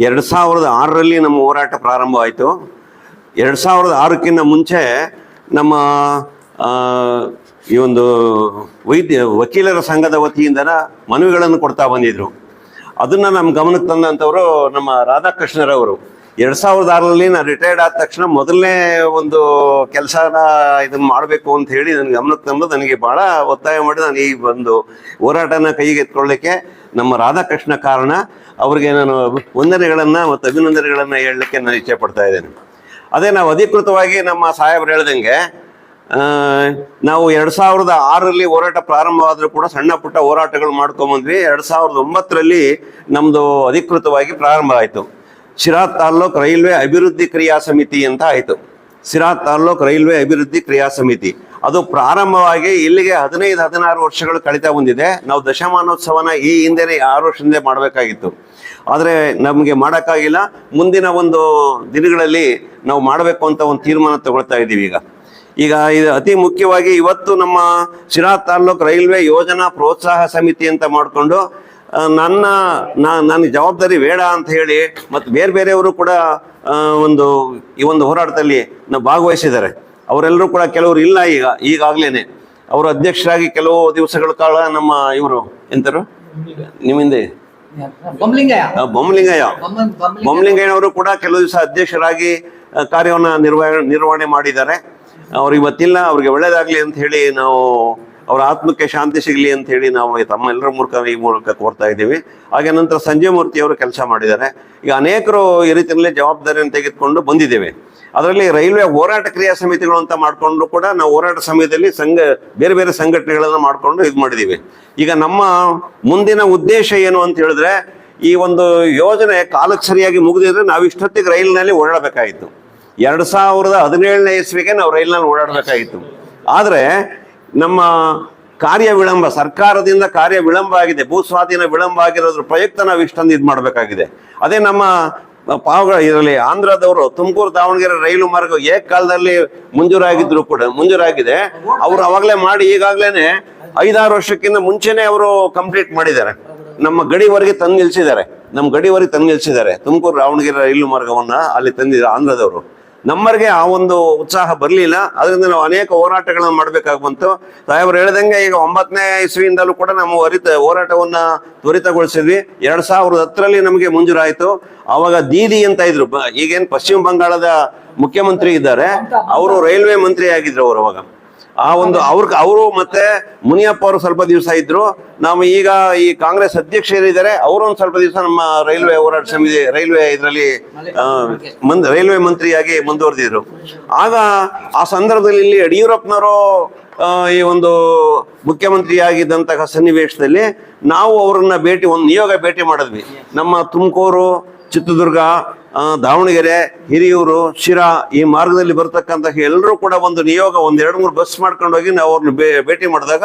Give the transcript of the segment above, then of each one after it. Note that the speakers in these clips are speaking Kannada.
ಎರಡು ಸಾವಿರದ ಆರರಲ್ಲಿ ನಮ್ಮ ಹೋರಾಟ ಪ್ರಾರಂಭವಾಯಿತು. ಎರಡು ಸಾವಿರದ ಆರಕ್ಕಿಂತ ಮುಂಚೆ ನಮ್ಮ ಈ ಒಂದು ವೈದ್ಯ, ವಕೀಲರ ಸಂಘದ ವತಿಯಿಂದ ಮನವಿಗಳನ್ನು ಕೊಡ್ತಾ ಬಂದಿದ್ರು. ಅದನ್ನು ನಮ್ಮ ಗಮನಕ್ಕೆ ತಂದಂಥವರು ನಮ್ಮ ರಾಧಾಕೃಷ್ಣರವರು. ಎರಡು ಸಾವಿರದ ಆರರಲ್ಲಿ ನಾನು ರಿಟೈರ್ಡ್ ಆದ ತಕ್ಷಣ ಮೊದಲನೇ ಒಂದು ಕೆಲಸನ ಇದು ಮಾಡಬೇಕು ಅಂತ ಹೇಳಿ ನನ್ನ ಗಮನಕ್ಕೆ ತಂದು ನನಗೆ ಭಾಳ ಒತ್ತಾಯ ಮಾಡಿ ನಾನು ಈ ಒಂದು ಹೋರಾಟನ ಕೈಗೆತ್ಕೊಳ್ಳಿಕ್ಕೆ ನಮ್ಮ ರಾಧಾಕೃಷ್ಣ ಕಾರಣ ಅವರಿಗೆ ನಾನು ವಂದನೆಗಳನ್ನು ಮತ್ತು ಅಭಿನಂದನೆಗಳನ್ನು ಹೇಳಲಿಕ್ಕೆ ನಾನು ಇಚ್ಛೆ ಪಡ್ತಾ ಇದ್ದೇನೆ. ಅದೇ ನಾವು ಅಧಿಕೃತವಾಗಿ ನಮ್ಮ ಸಾಹೇಬರು ಹೇಳ್ದಂಗೆ ನಾವು ಎರಡು ಸಾವಿರದ ಆರರಲ್ಲಿ ಹೋರಾಟ ಪ್ರಾರಂಭವಾದರೂ ಕೂಡ ಸಣ್ಣ ಪುಟ್ಟ ಹೋರಾಟಗಳು ಮಾಡ್ಕೊಂಬಂದ್ವಿ ಎರಡು ಸಾವಿರದ ಒಂಬತ್ತರಲ್ಲಿ ನಮ್ದು ಅಧಿಕೃತವಾಗಿ ಪ್ರಾರಂಭ ಆಯಿತು. ಶಿರಾ ತಾಲ್ಲೂಕ್ ರೈಲ್ವೆ ಅಭಿವೃದ್ಧಿ ಕ್ರಿಯಾ ಸಮಿತಿ ಅಂತ ಆಯಿತು. ಸಿರಾ ತಾಲ್ಲೂಕ್ ರೈಲ್ವೆ ಅಭಿವೃದ್ಧಿ ಕ್ರಿಯಾ ಸಮಿತಿ. ಅದು ಪ್ರಾರಂಭವಾಗಿ ಇಲ್ಲಿಗೆ ಹದಿನೈದು, ಹದಿನಾರು ವರ್ಷಗಳು ಕಳೀತಾ ಬಂದಿದೆ. ನಾವು ದಶಮಾನೋತ್ಸವನ ಈ ಹಿಂದೆನೆ ಆರು ವರ್ಷದಿಂದ ಮಾಡಬೇಕಾಗಿತ್ತು. ಆದರೆ ನಮಗೆ ಮಾಡೋಕ್ಕಾಗಿಲ್ಲ. ಮುಂದಿನ ಒಂದು ದಿನಗಳಲ್ಲಿ ನಾವು ಮಾಡಬೇಕು ಅಂತ ಒಂದು ತೀರ್ಮಾನ ತಗೊಳ್ತಾ ಇದ್ದೀವಿ ಈಗ. ಈಗ ಇದು ಅತಿ ಮುಖ್ಯವಾಗಿ ಇವತ್ತು ನಮ್ಮ ಶಿರಾ ತಾಲ್ಲೂಕು ರೈಲ್ವೆ ಯೋಜನಾ ಪ್ರೋತ್ಸಾಹ ಸಮಿತಿ ಅಂತ ಮಾಡಿಕೊಂಡು ನನ್ನ ನನ್ನ ಜವಾಬ್ದಾರಿ ಬೇಡ ಅಂತ ಹೇಳಿ ಮತ್ತು ಬೇರೆ ಬೇರೆಯವರು ಕೂಡ ಒಂದು ಈ ಒಂದು ಹೋರಾಟದಲ್ಲಿ ನಾವು ಭಾಗವಹಿಸಿದ್ದಾರೆ. ಅವರೆಲ್ಲರೂ ಕೂಡ ಕೆಲವರು ಇಲ್ಲ ಈಗ ಈಗಾಗಲೇ ಅವರು ಅಧ್ಯಕ್ಷರಾಗಿ ಕೆಲವು ದಿವಸಗಳ ಕಾಲ ನಮ್ಮ ಇವರು ಎಂತರು? ನಿಮ್ಮಿಂದ ಬೊಮ್ಮಲಿಂಗಯ್ಯ ಬೊಮ್ಮಲಿಂಗಯ್ಯನವರು ಕೂಡ ಕೆಲವು ದಿವಸ ಅಧ್ಯಕ್ಷರಾಗಿ ಕಾರ್ಯವನ್ನು ನಿರ್ವಹಣೆ ನಿರ್ವಹಣೆ ಮಾಡಿದ್ದಾರೆ. ಅವ್ರಿಗೆ ಇವತ್ತಿಲ್ಲ ಅವ್ರಿಗೆ ಒಳ್ಳೇದಾಗ್ಲಿ ಅಂತ ಹೇಳಿ ನಾವು ಅವರ ಆತ್ಮಕ್ಕೆ ಶಾಂತಿ ಸಿಗಲಿ ಅಂತ ಹೇಳಿ ನಾವು ತಮ್ಮೆಲ್ಲರ ಮೂಲಕ ಈ ಮೂಲಕ ಕೋರ್ತಾ ಇದ್ದೀವಿ. ಹಾಗೆ ನಂತರ ಸಂಜಯ್ ಮೂರ್ತಿ ಅವರು ಕೆಲಸ ಮಾಡಿದ್ದಾರೆ. ಈಗ ಅನೇಕರು ಈ ರೀತಿಯಲ್ಲಿ ಜವಾಬ್ದಾರಿಯನ್ನು ತೆಗೆದುಕೊಂಡು ಬಂದಿದ್ದೇವೆ. ಅದರಲ್ಲಿ ರೈಲ್ವೆ ಹೋರಾಟ ಕ್ರಿಯಾ ಸಮಿತಿಗಳು ಅಂತ ಮಾಡಿಕೊಂಡು ಕೂಡ ನಾವು ಹೋರಾಟ ಸಮಯದಲ್ಲಿ ಸಂಘ, ಬೇರೆ ಬೇರೆ ಸಂಘಟನೆಗಳನ್ನು ಮಾಡಿಕೊಂಡು ಇದು ಮಾಡಿದ್ದೀವಿ ಈಗ ನಮ್ಮ ಮುಂದಿನ ಉದ್ದೇಶ ಏನು ಅಂತ ಹೇಳಿದ್ರೆ, ಈ ಒಂದು ಯೋಜನೆ ಕಾಲಕ್ಕೆ ಸರಿಯಾಗಿ ಮುಗಿದಿದ್ರೆ ನಾವು ಇಷ್ಟೊತ್ತಿಗೆ ರೈಲಿನಲ್ಲಿ ಓಡಾಡಬೇಕಾಯಿತು ಎರಡು ಸಾವಿರದ ಹದಿನೇಳನೇ ಇಸ್ವಿಗೆ ನಾವು ರೈಲಿನಲ್ಲಿ ಓಡಾಡಬೇಕಾಗಿತ್ತು. ಆದರೆ ನಮ್ಮ ಕಾರ್ಯ ವಿಳಂಬ, ಸರ್ಕಾರದಿಂದ ಕಾರ್ಯ ವಿಳಂಬ ಆಗಿದೆ ಭೂ ಸ್ವಾಧೀನ ವಿಳಂಬ ಆಗಿರೋದ್ರ ಪ್ರಯುಕ್ತ ನಾವು ಇಷ್ಟೊಂದು ಇದು ಮಾಡಬೇಕಾಗಿದೆ. ಅದೇ ನಮ್ಮ ಪಾವಗಳ ಇದರಲ್ಲಿ ಆಂಧ್ರದವರು ತುಮಕೂರು, ದಾವಣಗೆರೆ ರೈಲು ಮಾರ್ಗ ಏಕಕಾಲದಲ್ಲಿ ಮಂಜೂರಾಗಿದ್ರು ಕೂಡ, ಮಂಜೂರಾಗಿದೆ. ಅವರು ಅವಾಗಲೇ ಮಾಡಿ ಈಗಾಗಲೇ ಐದಾರು ವರ್ಷಕ್ಕಿಂತ ಮುಂಚೆನೆ ಅವರು ಕಂಪ್ಲೀಟ್ ಮಾಡಿದ್ದಾರೆ. ನಮ್ಮ ಗಡಿವರೆಗೆ ತಂದು ನಿಲ್ಸಿದ್ದಾರೆ. ನಮ್ಮ ಗಡಿವರೆಗೆ ತಂದು ನಿಲ್ಸಿದ್ದಾರೆ. ತುಮಕೂರು, ದಾವಣಗೆರೆ ರೈಲು ಮಾರ್ಗವನ್ನ ಅಲ್ಲಿ ತಂದಿದ್ದಾರೆ ಆಂಧ್ರದವರು. ನಮ್ಮರಿಗೆ ಆ ಒಂದು ಉತ್ಸಾಹ ಬರಲಿಲ್ಲ. ಅದರಿಂದ ನಾವು ಅನೇಕ ಹೋರಾಟಗಳನ್ನು ಮಾಡಬೇಕಾಗಿ ಬಂತು ಸಾಹೇಬರು ಹೇಳ್ದಂಗೆ ಈಗ ಒಂಬತ್ತನೇ ಇಸ್ವಿಯಿಂದಲೂ ಕೂಡ ನಾವು ಹರಿತ ಹೋರಾಟವನ್ನ ತ್ವರಿತಗೊಳಿಸಿದ್ವಿ. ಎರಡ್ ಸಾವಿರದ ಹತ್ತರಲ್ಲಿ ನಮಗೆ ಮಂಜೂರಾಯಿತು. ಅವಾಗ ದೀದಿ ಅಂತ ಇದ್ರು. ಈಗೇನ್ ಪಶ್ಚಿಮ ಬಂಗಾಳದ ಮುಖ್ಯಮಂತ್ರಿ ಇದ್ದಾರೆ. ಅವರು ರೈಲ್ವೆ ಮಂತ್ರಿ ಆಗಿದ್ರು ಅವರು ಅವಾಗ. ಆ ಒಂದು ಅವ್ರ ಅವರು ಮತ್ತೆ ಮುನಿಯಪ್ಪ ಅವರು ಸ್ವಲ್ಪ ದಿವಸ ಇದ್ರು. ನಾವು ಈಗ ಈ ಕಾಂಗ್ರೆಸ್ ಅಧ್ಯಕ್ಷರಿದ್ದಾರೆ ಅವರು ಒಂದು ಸ್ವಲ್ಪ ದಿವಸ ನಮ್ಮ ರೈಲ್ವೆ ಹೋರಾಟ ಸಮಿತಿ, ರೈಲ್ವೆ ಇದರಲ್ಲಿ ರೈಲ್ವೆ ಮಂತ್ರಿಯಾಗಿ ಮುಂದುವರೆದಿದ್ರು. ಆಗ ಆ ಸಂದರ್ಭದಲ್ಲಿ ಇಲ್ಲಿ ಯಡಿಯೂರಪ್ಪನವರು ಈ ಒಂದು ಮುಖ್ಯಮಂತ್ರಿಯಾಗಿದ್ದಂತಹ ಸನ್ನಿವೇಶದಲ್ಲಿ ನಾವು ಅವರನ್ನ ಭೇಟಿ, ಒಂದು ನಿಯೋಗ ಭೇಟಿ ಮಾಡಿದ್ವಿ. ನಮ್ಮ ತುಮಕೂರು, ಚಿತ್ರದುರ್ಗ ದಾವಣಗೆರೆ ಹಿರಿಯೂರು, ಶಿರಾ ಈ ಮಾರ್ಗದಲ್ಲಿ ಬರ್ತಕ್ಕಂಥ ಎಲ್ಲರೂ ಕೂಡ ಒಂದು ನಿಯೋಗ ಒಂದು ಎರಡು ಮೂರು ಬಸ್ ಮಾಡ್ಕೊಂಡು ಹೋಗಿ ನಾವು ಅವ್ರನ್ನ ಭೇಟಿ ಮಾಡಿದಾಗ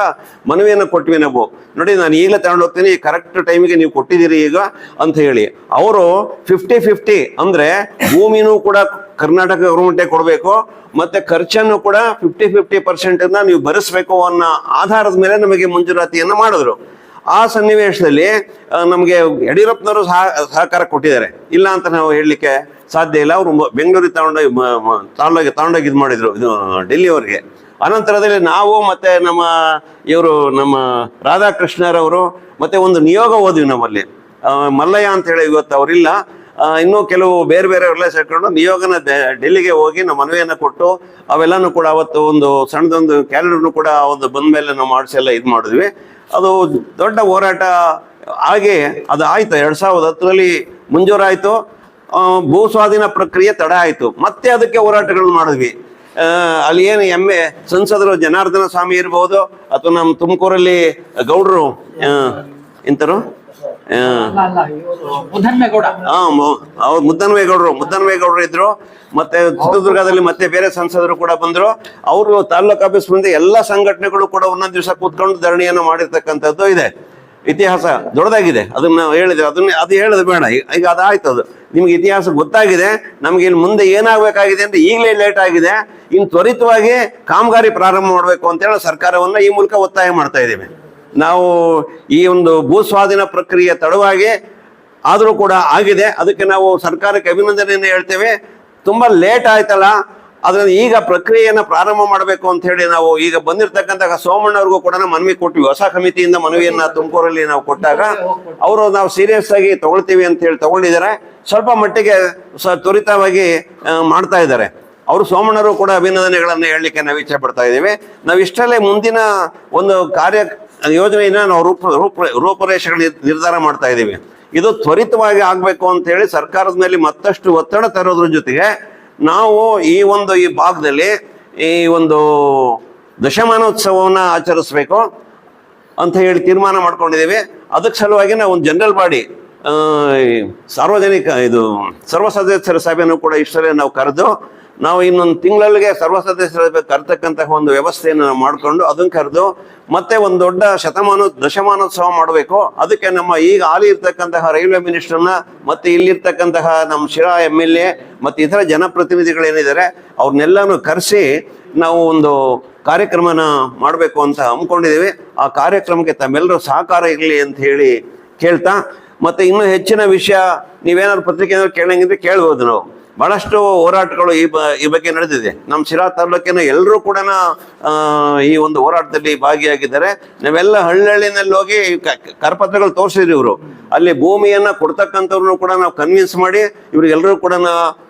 ಮನವಿಯನ್ನು ಕೊಟ್ವಿ ನಾವು. ನೋಡಿ, ನಾನು ಈಗಲೇ ತಗೊಂಡು ಹೋಗ್ತೀನಿ ಕರೆಕ್ಟ್ ಟೈಮಿಗೆ ನೀವು ಕೊಟ್ಟಿದ್ದೀರಿ ಈಗ ಅಂತ ಹೇಳಿ. ಅವರು ಫಿಫ್ಟಿ ಫಿಫ್ಟಿ ಅಂದ್ರೆ ಭೂಮಿನೂ ಕೂಡ ಕರ್ನಾಟಕ ಗೌರ್ಮೆಂಟೇ ಕೊಡಬೇಕು, ಮತ್ತೆ ಖರ್ಚನ್ನು ಕೂಡ ಫಿಫ್ಟಿ ಫಿಫ್ಟಿ ಪರ್ಸೆಂಟ್ ನೀವು ಭರಿಸಬೇಕು ಅನ್ನೋ ಆಧಾರದ ಮೇಲೆ ನಮಗೆ ಮಂಜೂರಾತಿಯನ್ನು ಮಾಡಿದ್ರು. ಆ ಸನ್ನಿವೇಶದಲ್ಲಿ ನಮಗೆ ಯಡಿಯೂರಪ್ಪನವರು ಸಹ, ಸಹಕಾರ ಕೊಟ್ಟಿದ್ದಾರೆ. ಇಲ್ಲ ಅಂತ ನಾವು ಹೇಳಲಿಕ್ಕೆ ಸಾಧ್ಯ ಇಲ್ಲ. ಅವರು ಬೆಂಗಳೂರಿಗೆ ತಗೊಂಡೋಗಿ ತಗೊಂಡೋಗಿ ತಗೊಂಡೋಗಿ ಇದು ಮಾಡಿದ್ರು, ಇದು ಡೆಲ್ಲಿಯವರಿಗೆ ಅನಂತರದಲ್ಲಿ ನಾವು ಮತ್ತೆ ನಮ್ಮ, ಇವರು ನಮ್ಮ ರಾಧಾಕೃಷ್ಣರವರು ಮತ್ತೆ ಒಂದು ನಿಯೋಗ ಹೋದ್ವಿ ನಮ್ಮಲ್ಲಿ. ಮಲ್ಲಯ್ಯ ಅಂತ ಹೇಳಿ ಇವತ್ತು ಅವರಿಲ್ಲ. ಇನ್ನೂ ಕೆಲವು ಬೇರೆ ಬೇರೆ ಅವರೆಲ್ಲ ಸೇರ್ಕೊಂಡು ನಿಯೋಗನ ಡೆಲ್ಲಿಗೆ ಹೋಗಿ ನಮ್ಮ ಮನವಿಯನ್ನು ಕೊಟ್ಟು ಅವೆಲ್ಲನೂ ಕೂಡ ಅವತ್ತು ಒಂದು ಸಣ್ಣದೊಂದು ಕ್ಯಾಲೆಂಡರ್ನು ಕೂಡ ಒಂದು ಬಂದ ಮೇಲೆ ನಾವು ಮಾಡಿಸಿ ಎಲ್ಲ ಇದು ಮಾಡಿದ್ವಿ. ಅದು ದೊಡ್ಡ ಹೋರಾಟ. ಹಾಗೆ ಅದು ಆಯಿತು. ಎರಡು ಸಾವಿರದ ಹತ್ತರಲ್ಲಿ ಮಂಜೂರಾಯಿತು. ಭೂ ಸ್ವಾಧೀನ ಪ್ರಕ್ರಿಯೆ ತಡ ಆಯಿತು. ಮತ್ತೆ ಅದಕ್ಕೆ ಹೋರಾಟಗಳು ಮಾಡಿದ್ವಿ. ಅಲ್ಲಿ ಏನು ಎಮ್ಮೆ ಸಂಸದರು ಜನಾರ್ದನ ಸ್ವಾಮಿ ಇರ್ಬೋದು ಅಥವಾ ನಮ್ಮ ತುಮಕೂರಲ್ಲಿ ಗೌಡರು ಆ, ಅವ್ರು ಮುದ್ದನ್ವೇಗೌಡರು ಮುದ್ದನ್ವೇಗೌಡರು ಇದ್ರು. ಮತ್ತೆ ಚಿತ್ರದುರ್ಗದಲ್ಲಿ ಮತ್ತೆ ಬೇರೆ ಸಂಸದರು ಕೂಡ ಬಂದ್ರು. ಅವರು ತಾಲೂಕ್ ಆಫೀಸ್ ಮುಂದೆ ಎಲ್ಲ ಸಂಘಟನೆಗಳು ಕೂಡ ಒಂದೊಂದು ದಿವಸ ಕೂತ್ಕೊಂಡು ಧರಣಿಯನ್ನು ಮಾಡಿರ್ತಕ್ಕಂಥದ್ದು ಇದೆ. ಇತಿಹಾಸ ದೊಡ್ಡದಾಗಿದೆ. ಅದನ್ನ ಹೇಳಿದ್ರೆ ಅದನ್ನ ಅದು ಹೇಳೋದು ಬೇಡ. ಈಗ ಈಗ ಅದಾಯ್ತು ಅದು. ನಿಮ್ಗೆ ಇತಿಹಾಸ ಗೊತ್ತಾಗಿದೆ. ನಮ್ಗೆ ಇಲ್ಲಿ ಮುಂದೆ ಏನಾಗಬೇಕಾಗಿದೆ ಅಂದ್ರೆ ಈಗಲೇ ಲೇಟ್ ಆಗಿದೆ. ಇನ್ನು ತ್ವರಿತವಾಗಿ ಕಾಮಗಾರಿ ಪ್ರಾರಂಭ ಮಾಡಬೇಕು ಅಂತ ಹೇಳಿ ಸರ್ಕಾರವನ್ನ ಈ ಮೂಲಕ ಒತ್ತಾಯ ಮಾಡ್ತಾ ಇದ್ದೇವೆ. ನಾವು ಈ ಒಂದು ಭೂಸ್ವಾಧೀನ ಪ್ರಕ್ರಿಯೆ ತಡವಾಗಿ ಆದರೂ ಕೂಡ ಆಗಿದೆ. ಅದಕ್ಕೆ ನಾವು ಸರ್ಕಾರಕ್ಕೆ ಅಭಿನಂದನೆಯನ್ನು ಹೇಳ್ತೇವೆ. ತುಂಬ ಲೇಟ್ ಆಯ್ತಲ್ಲ. ಅದನ್ನ ಈಗ ಪ್ರಕ್ರಿಯೆಯನ್ನು ಪ್ರಾರಂಭ ಮಾಡಬೇಕು ಅಂತ ಹೇಳಿ ನಾವು ಈಗ ಬಂದಿರತಕ್ಕಂತಹ ಸೋಮಣ್ಣ ಅವ್ರಿಗೂ ಕೂಡ ಮನವಿ ಕೊಟ್ವಿ. ಹೊಸ ಸಮಿತಿಯಿಂದ ಮನವಿಯನ್ನ ತುಮಕೂರಲ್ಲಿ ನಾವು ಕೊಟ್ಟಾಗ ಅವರು ನಾವು ಸೀರಿಯಸ್ ಆಗಿ ತಗೊಳ್ತೀವಿ ಅಂತ ಹೇಳಿ ತಗೊಂಡಿದ್ದಾರೆ. ಸ್ವಲ್ಪ ಮಟ್ಟಿಗೆ ಸ ತ್ವರಿತವಾಗಿ ಮಾಡ್ತಾ ಇದ್ದಾರೆ. ಅವರು ಸೋಮಣ್ಣರು ಕೂಡ ಅಭಿನಂದನೆಗಳನ್ನು ಹೇಳಲಿಕ್ಕೆ ನಾವು ಇಚ್ಛೆ ಪಡ್ತಾ ಇದ್ದೀವಿ. ನಾವು ಇಷ್ಟರಲ್ಲೇ ಮುಂದಿನ ಒಂದು ಕಾರ್ಯ ಯೋಜನೆಯನ್ನ ನಾವು ರೂಪ ರೂಪ, ರೂಪರೇಷೆಗಳ ನಿರ್- ನಿರ್ಧಾರ ಮಾಡ್ತಾ ಇದ್ದೀವಿ. ಇದು ತ್ವರಿತವಾಗಿ ಆಗಬೇಕು ಅಂತೇಳಿ ಸರ್ಕಾರದ ಮೇಲೆ ಮತ್ತಷ್ಟು ಒತ್ತಡ ತರೋದ್ರ ಜೊತೆಗೆ ನಾವು ಈ ಒಂದು ಈ ಭಾಗದಲ್ಲಿ ಈ ಒಂದು ದಶಮಾನೋತ್ಸವವನ್ನು ಆಚರಿಸ್ಬೇಕು ಅಂತ ಹೇಳಿ ತೀರ್ಮಾನ ಮಾಡ್ಕೊಂಡಿದ್ದೀವಿ. ಅದಕ್ಕೆ ಸಲುವಾಗಿ ನಾವು ಒಂದು ಜನರಲ್ ಬಾಡಿ ಸಾರ್ವಜನಿಕ, ಇದು ಸರ್ವ ಸದಸ್ಯರ ಸಭೆಯನ್ನು ಕೂಡ ಇಷ್ಟರಲ್ಲೇ ನಾವು ಕರೆದು ನಾವು ಇನ್ನೊಂದು ತಿಂಗಳಿಗೆ ಸರ್ವ ಸದಸ್ಯರ ಕರ್ತಕ್ಕಂತಹ ಒಂದು ವ್ಯವಸ್ಥೆಯನ್ನು ನಾವು ಮಾಡಿಕೊಂಡು ಅದನ್ನು ಕರೆದು ಮತ್ತೆ ಒಂದು ದೊಡ್ಡ ಶತಮಾನ, ದಶಮಾನೋತ್ಸವ ಮಾಡಬೇಕು. ಅದಕ್ಕೆ ನಮ್ಮ ಈಗ ಹಾಲಿ ಇರ್ತಕ್ಕಂತಹ ರೈಲ್ವೆ ಮಿನಿಸ್ಟರ್ನ ಮತ್ತೆ ಇಲ್ಲಿರ್ತಕ್ಕಂತಹ ನಮ್ಮ ಶಿರಾ ಎಂ ಎಲ್ ಎ ಮತ್ತು ಇತರ ಜನಪ್ರತಿನಿಧಿಗಳೇನಿದ್ದಾರೆ, ಅವ್ರನ್ನೆಲ್ಲನೂ ಕರೆಸಿ ನಾವು ಒಂದು ಕಾರ್ಯಕ್ರಮನ ಮಾಡಬೇಕು ಅಂತ ಹಮ್ಮಿಕೊಂಡಿದ್ದೀವಿ. ಆ ಕಾರ್ಯಕ್ರಮಕ್ಕೆ ತಮ್ಮೆಲ್ಲರೂ ಸಹಕಾರ ಇರಲಿ ಅಂತ ಹೇಳಿ ಕೇಳ್ತಾ, ಮತ್ತೆ ಇನ್ನೂ ಹೆಚ್ಚಿನ ವಿಷಯ ನೀವೇನಾದ್ರು ಪತ್ರಿಕೆ ಏನಾದ್ರು ಕೇಳಂಗಿದ್ರೆ ಕೇಳ್ಬೋದು ನಾವು. ಬಹಳಷ್ಟು ಹೋರಾಟಗಳು ಈ ಬ, ಈ ಬಗ್ಗೆ ನಡೆದಿದೆ. ನಮ್ಮ ಶಿರಾ ತಾಲೂಕಿನ ಎಲ್ಲರೂ ಕೂಡ ಈ ಒಂದು ಹೋರಾಟದಲ್ಲಿ ಭಾಗಿಯಾಗಿದ್ದಾರೆ. ನಾವೆಲ್ಲ ಹಳ್ಳಿನಲ್ಲಿ ಹೋಗಿ ಕರಪತ್ರಗಳು ತೋರಿಸಿದ್ರಿ ಇವರು. ಅಲ್ಲಿ ಭೂಮಿಯನ್ನು ಕೊಡ್ತಕ್ಕಂಥವ್ರನ್ನು ಕೂಡ ನಾವು ಕನ್ವಿನ್ಸ್ ಮಾಡಿ ಇವ್ರಿಗೆಲ್ಲರೂ ಕೂಡ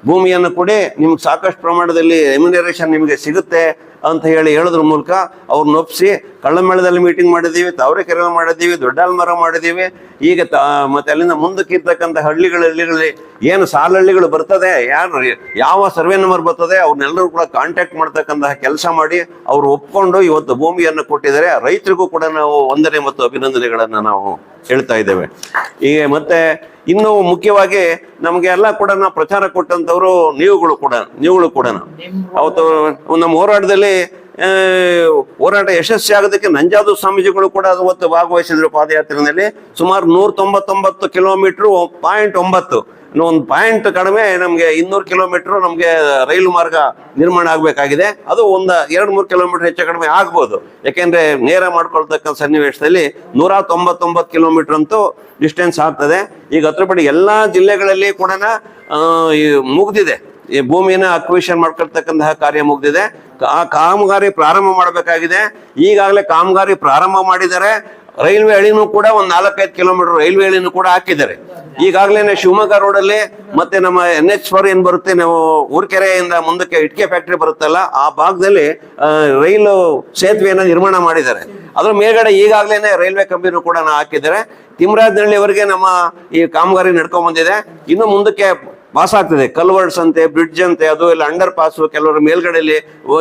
ಭೂಮಿಯನ್ನು ಕೊಡಿ, ನಿಮ್ಗೆ ಸಾಕಷ್ಟು ಪ್ರಮಾಣದಲ್ಲಿ ರೆಮ್ಯುನರೇಷನ್ ನಿಮಗೆ ಸಿಗುತ್ತೆ ಅಂತ ಹೇಳಿ ಹೇಳೋದ್ರ ಮೂಲಕ ಅವ್ರನ್ನ ಒಪ್ಪಿಸಿ ಕಳ್ಳಮೇಳದಲ್ಲಿ ಮೀಟಿಂಗ್ ಮಾಡಿದ್ದೀವಿ ತಾವರೆಕೆರೆ ಮಾಡಿದ್ದೀವಿ ದೊಡ್ಡಾಲ್ಮರ ಮಾಡಿದ್ದೀವಿ. ಈಗ ತ, ಮತ್ತೆ ಅಲ್ಲಿಂದ ಮುಂದಕ್ಕಿರ್ತಕ್ಕಂಥ ಹಳ್ಳಿಗಳ, ಹಳ್ಳಿಗಳಲ್ಲಿ ಏನು ಸಾಲಹಳ್ಳಿಗಳು ಬರ್ತದೆ, ಯಾರು, ಯಾವ ಸರ್ವೆ ನಂಬರ್ ಬರ್ತದೆ ಅವ್ರನ್ನೆಲ್ಲರೂ ಕೂಡ ಕಾಂಟ್ಯಾಕ್ಟ್ ಮಾಡ್ತಕ್ಕಂತಹ ಕೆಲಸ ಮಾಡಿ ಅವ್ರು ಒಪ್ಕೊಂಡು ಇವತ್ತು ಭೂಮಿಯನ್ನು ಕೊಟ್ಟಿದ್ದಾರೆ. ರೈತರಿಗೂ ಕೂಡ ನಾವು ವಂದನೆ ಮತ್ತು ಅಭಿನಂದನೆಗಳನ್ನು ನಾವು ಹೇಳ್ತಾ ಇದ್ದೇವೆ. ಈಗ ಮತ್ತೆ ಇನ್ನು ಮುಖ್ಯವಾಗಿ ನಮ್ಗೆ ಎಲ್ಲ ಕೂಡ ಪ್ರಚಾರ ಕೊಟ್ಟಂತವರು ನೀವುಗಳು ಕೂಡ ನೀವುಗಳು ಕೂಡ ಅವತ್ತು ನಮ್ಮ ಹೋರಾಟದಲ್ಲಿ ಹೋರಾಟ ಯಶಸ್ವಿ ಆಗೋದಕ್ಕೆ ನಂಜಾದು ಸ್ವಾಮೀಜಿಗಳು ಕೂಡ ಅವತ್ತು ಭಾಗವಹಿಸಿದ್ರು ಪಾದಯಾತ್ರೆಯಲ್ಲಿ. ಸುಮಾರು ನೂರ ತೊಂಬತ್ತೊಂಬತ್ತು ಕಿಲೋಮೀಟರ್, ಪಾಯಿಂಟ್ ಒಂಬತ್ತು. ಒಂದು ಪಾಯಿಂಟ್ ಕಡಿಮೆ, ನಮಗೆ ಇನ್ನೂರು ಕಿಲೋಮೀಟರ್ ನಮಗೆ ರೈಲು ಮಾರ್ಗ ನಿರ್ಮಾಣ ಆಗಬೇಕಾಗಿದೆ. ಅದು ಒಂದು ಎರಡು ಮೂರು ಕಿಲೋಮೀಟರ್ ಹೆಚ್ಚು ಕಡಿಮೆ ಆಗ್ಬೋದು. ಯಾಕೆಂದರೆ ನೇರ ಮಾಡ್ಕೊಳ್ತಕ್ಕಂಥ ಸನ್ನಿವೇಶದಲ್ಲಿ ನೂರ ತೊಂಬತ್ತೊಂಬತ್ತು ಕಿಲೋಮೀಟರ್ ಅಂತೂ ಡಿಸ್ಟೆನ್ಸ್ ಆಗ್ತದೆ. ಈಗ ಹತ್ರ ಪಡಿ ಎಲ್ಲ ಜಿಲ್ಲೆಗಳಲ್ಲಿ ಕೂಡ ಮುಗ್ದಿದೆ. ಈ ಭೂಮಿಯನ್ನ ಅಕ್ವಿಷನ್ ಮಾಡ್ಕೊಳ್ತಕ್ಕಂತಹ ಕಾರ್ಯ ಮುಗ್ದಿದೆ. ಆ ಕಾಮಗಾರಿ ಪ್ರಾರಂಭ ಮಾಡಬೇಕಾಗಿದೆ. ಈಗಾಗಲೇ ಕಾಮಗಾರಿ ಪ್ರಾರಂಭ ಮಾಡಿದ್ದಾರೆ. ರೈಲ್ವೆ ಹಳಿನೂ ಕೂಡ ಒಂದು ನಾಲ್ಕೈದು ಕಿಲೋಮೀಟರ್ ರೈಲ್ವೆ ಹಳಿನೂ ಕೂಡ ಹಾಕಿದ್ದಾರೆ. ಈಗಾಗಲೇ ಶಿವಮೊಗ್ಗ ರೋಡಲ್ಲಿ ಮತ್ತೆ ನಮ್ಮ ಎನ್ ಎಚ್ ಫೋರ್ ಏನ್ ಬರುತ್ತೆ. ನಾವು ಊರ್ಕೆರೆಯಿಂದ ಮುಂದಕ್ಕೆ ಇಟ್ಕೆ ಫ್ಯಾಕ್ಟ್ರಿ ಬರುತ್ತಲ್ಲ, ಆ ಭಾಗದಲ್ಲಿ ರೈಲು ಸೇತುವೆಯನ್ನು ನಿರ್ಮಾಣ ಮಾಡಿದ್ದಾರೆ. ಅದ್ರ ಮೇಲ್ಗಡೆ ಈಗಾಗಲೇ ರೈಲ್ವೆ ಕಂಬಿನೂ ಕೂಡ ಹಾಕಿದ್ದಾರೆ. ತಿಮರಾಜನಹಳ್ಳಿವರೆಗೆ ನಮ್ಮ ಈ ಕಾಮಗಾರಿ ನಡ್ಕೊಂಡ್ ಬಂದಿದೆ. ಇನ್ನು ಮುಂದಕ್ಕೆ ಪಾಸ್ ಆಗ್ತದೆ. ಕಲ್ವರ್ಡ್ಸ್ ಅಂತೆ ಬ್ರಿಡ್ಜ್ ಅಂತೆ ಅದು ಇಲ್ಲ ಅಂಡರ್ ಪಾಸ್ ಕೆಲವರು ಮೇಲ್ಗಡೆಯಲ್ಲಿ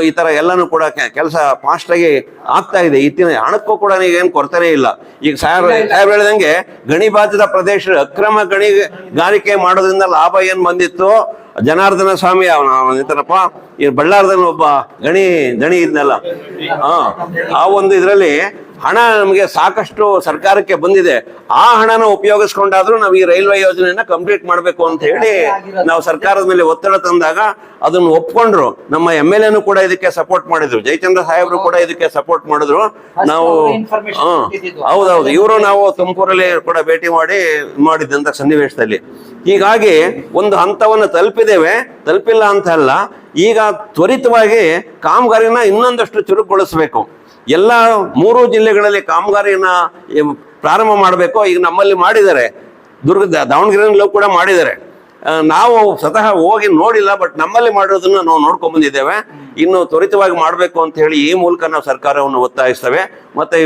ಈ ತರ ಎಲ್ಲಾನು ಕೂಡ ಕೆಲಸ ಫಾಸ್ಟ್ ಆಗಿ ಆಗ್ತಾ ಇದೆ. ಇತ್ತಿನ ಹಣಕ್ಕೂ ಕೂಡ ನೀವೇನು ಏನು ಕೊರತೆನೇ ಇಲ್ಲ. ಈಗ ಸಾಹೇಬ್ ಸಾಹೇಬ್ ಹೇಳಿದಂಗೆ ಗಣಿ ಬಾಧಿತ ಪ್ರದೇಶ ಅಕ್ರಮ ಗಣಿಗಾರಿಕೆ ಮಾಡೋದ್ರಿಂದ ಲಾಭ ಏನ್ ಬಂದಿತ್ತು? ಜನಾರ್ದನ ಸ್ವಾಮಿ ಅವನ ಅವನಿತನಪ್ಪ ಈ ಬಳ್ಳಾರದನ ಒಬ್ಬ ಗಣಿ ಗಣಿ ಇದ್ನಲ್ಲ. ಹಾ ಆ ಒಂದು ಇದರಲ್ಲಿ ಹಣ ನಮಗೆ ಸಾಕಷ್ಟು ಸರ್ಕಾರಕ್ಕೆ ಬಂದಿದೆ. ಆ ಹಣನ ಉಪಯೋಗಿಸ್ಕೊಂಡಾದ್ರೂ ನಾವು ಈ ರೈಲ್ವೆ ಯೋಜನೆಯನ್ನ ಕಂಪ್ಲೀಟ್ ಮಾಡಬೇಕು ಅಂತ ಹೇಳಿ ನಾವು ಸರ್ಕಾರದ ಮೇಲೆ ಒತ್ತಡ ತಂದಾಗ ಅದನ್ನು ಒಪ್ಕೊಂಡ್ರು. ನಮ್ಮ ಎಂ ಎಲ್ ಎನು ಕೂಡ ಇದಕ್ಕೆ ಸಪೋರ್ಟ್ ಮಾಡಿದ್ರು. ಜಯಚಂದ್ರ ಸಾಹೇಬ್ರು ಕೂಡ ಇದಕ್ಕೆ ಸಪೋರ್ಟ್ ಮಾಡಿದ್ರು. ನಾವು. ಹೌದೌದು. ಇವರು ನಾವು ತುಮಕೂರಲ್ಲಿ ಕೂಡ ಭೇಟಿ ಮಾಡಿ ಮಾಡಿದ್ದಂತ ಸನ್ನಿವೇಶದಲ್ಲಿ. ಹೀಗಾಗಿ ಒಂದು ಹಂತವನ್ನು ತಲುಪಿದ್ದೇವೆ. ತಲುಪಿಲ್ಲ ಅಂತ ಅಲ್ಲ. ಈಗ ತ್ವರಿತವಾಗಿ ಕಾಮಗಾರಿನ ಇನ್ನೊಂದಷ್ಟು ಚುರುಕುಗೊಳಿಸಬೇಕು. ಎಲ್ಲ ಮೂರು ಜಿಲ್ಲೆಗಳಲ್ಲಿ ಕಾಮಗಾರಿನ ಪ್ರಾರಂಭ ಮಾಡಬೇಕು. ಈಗ ನಮ್ಮಲ್ಲಿ ಮಾಡಿದ್ದಾರೆ. ದುರ್ಗ ದಾವಣಗೆರೆಯಲ್ಲೂ ಕೂಡ ಮಾಡಿದ್ದಾರೆ. ನಾವು ಸ್ವತಃ ಹೋಗಿ ನೋಡಿಲ್ಲ, ಬಟ್ ನಮ್ಮಲ್ಲಿ ಮಾಡೋದನ್ನ ನಾವು ನೋಡ್ಕೊಂಡ್ ಬಂದಿದ್ದೇವೆ. ಇನ್ನು ತ್ವರಿತವಾಗಿ ಮಾಡಬೇಕು ಅಂತ ಹೇಳಿ ಈ ಮೂಲಕ ನಾವು ಸರ್ಕಾರವನ್ನು ಒತ್ತಾಯಿಸ್ತೇವೆ. ಮತ್ತೆ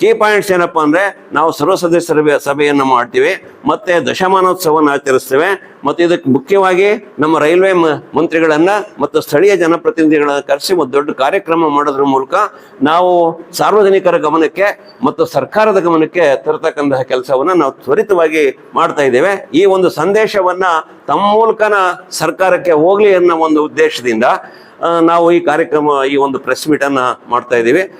ಕೀ ಪಾಯಿಂಟ್ಸ್ ಏನಪ್ಪ ಅಂದರೆ, ನಾವು ಸರ್ವ ಸದಸ್ಯರ ಸಭೆ- ಸಭೆಯನ್ನು ಮಾಡ್ತೀವಿ, ಮತ್ತೆ ದಶಮಾನೋತ್ಸವವನ್ನು ಆಚರಿಸ್ತೇವೆ, ಮತ್ತೆ ಇದಕ್ಕೆ ಮುಖ್ಯವಾಗಿ ನಮ್ಮ ರೈಲ್ವೆ ಮಂತ್ರಿಗಳನ್ನ, ಮತ್ತು ಸ್ಥಳೀಯ ಜನಪ್ರತಿನಿಧಿಗಳನ್ನ ಕರೆಸಿ ಒಂದು ದೊಡ್ಡ ಕಾರ್ಯಕ್ರಮ ಮಾಡೋದ್ರ ಮೂಲಕ ನಾವು ಸಾರ್ವಜನಿಕರ ಗಮನಕ್ಕೆ, ಮತ್ತು ಸರ್ಕಾರದ ಗಮನಕ್ಕೆ ತರತಕ್ಕಂತಹ ಕೆಲಸವನ್ನು ನಾವು ತ್ವರಿತವಾಗಿ ಮಾಡ್ತಾ ಇದ್ದೇವೆ. ಈ ಒಂದು ಸಂದೇಶವನ್ನ ತಮ್ಮ ಮೂಲಕನ ಸರ್ಕಾರಕ್ಕೆ ಹೋಗಲಿ ಅನ್ನೋ ಒಂದು ಉದ್ದೇಶದಿಂದ ನಾವು ಈ ಕಾರ್ಯಕ್ರಮ, ಈ ಒಂದು ಪ್ರೆಸ್ ಮೀಟ್ ಅನ್ನ ಮಾಡ್ತಾ ಇದ್ದೀವಿ.